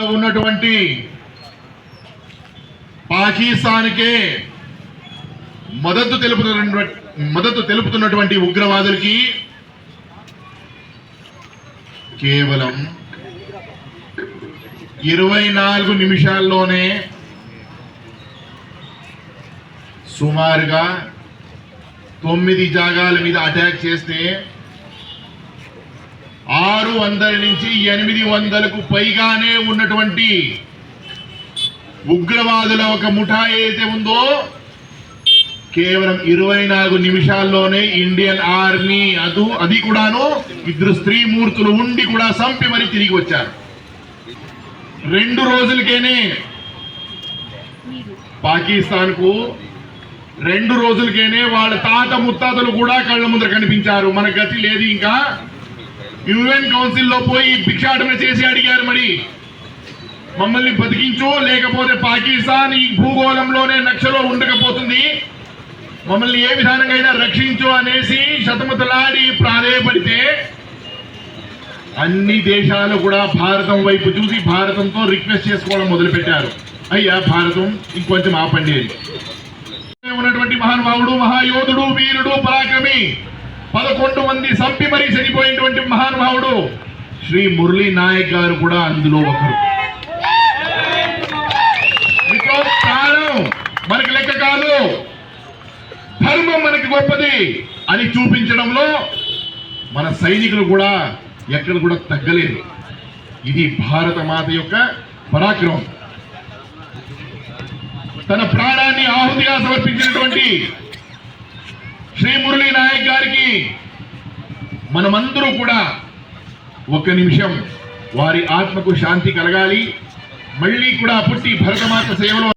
లో ఉన్నటువంటి పాకిస్తాన్కే మద్దతు తెలుపుతున్నటువంటి మద్దతు తెలుపుతున్నటువంటి ఉగ్రవాదులకి కేవలం ఇరవై నాలుగు నిమిషాల్లోనే సుమారుగా తొమ్మిది జాగాల మీద అటాక్ చేస్తే ఆరు వందల నుంచి ఎనిమిది వందలకు పైగానే ఉన్నటువంటి ఉగ్రవాదుల ఒక ముఠా ఏదైతే ఉందో కేవలం ఇరవై నాలుగు నిమిషాల్లోనే ఇండియన్ ఆర్మీ అదు అది కూడాను ఇద్దరు స్త్రీ మూర్తులు ఉండి కూడా సంపి మరి తిరిగి వచ్చారు. రెండు రోజులకేనే పాకిస్తాన్కు రెండు రోజులకేనే వాళ్ళ తాత ముత్తాతలు కూడా కళ్ళ ముందర కనిపించారు. మన గతి లేదు ఇంకా. యుఎన్ కౌన్సిల్లో పోయి భిక్షాటన చేసి అడిగారు మరి. మమ్మల్ని బతికించు లేకపోతే పాకిస్తాన్ ఈ భూగోళంలోనే నక్షలో ఉండకపోతుంది. మమ్మల్ని ఏ విధానంగా అయినా రక్షించు అనేసి శతమతలాడి ప్రాధేయపడితే అన్ని దేశాలు కూడా భారతం వైపు చూసి భారతంతో రిక్వెస్ట్ చేసుకోవడం మొదలుపెట్టారు. అయ్యా భారతం ఇంకొంచెం ఆపండి ఉన్నటువంటి మహానుభావుడు మహాయోధుడు వీరుడు పరాక్రమి పదకొండు మంది సంపి మరీ చనిపోయినటువంటి మహానుభావుడు శ్రీ మురళీ నాయక్ గారు కూడా అందులో ఒకరు. ప్రాణం మనకి లెక్క కాదు. ధర్మం మనకి గొప్పది అని చూపించడంలో మన సైనికులు కూడా ఎక్కడ కూడా తగ్గలేదు. ఇది భారత మాత యొక్క పరాక్రమం. తన ప్రాణాన్ని ఆహుతిగా సమర్పించినటువంటి శ్రీ మురళీ నాయక్ గారికి మనమందరూ కూడా ఒక్క నిమిషం వారి ఆత్మకు శాంతి కలగాలి. మళ్ళీ కూడా పుట్టి భరతమాత సేవలో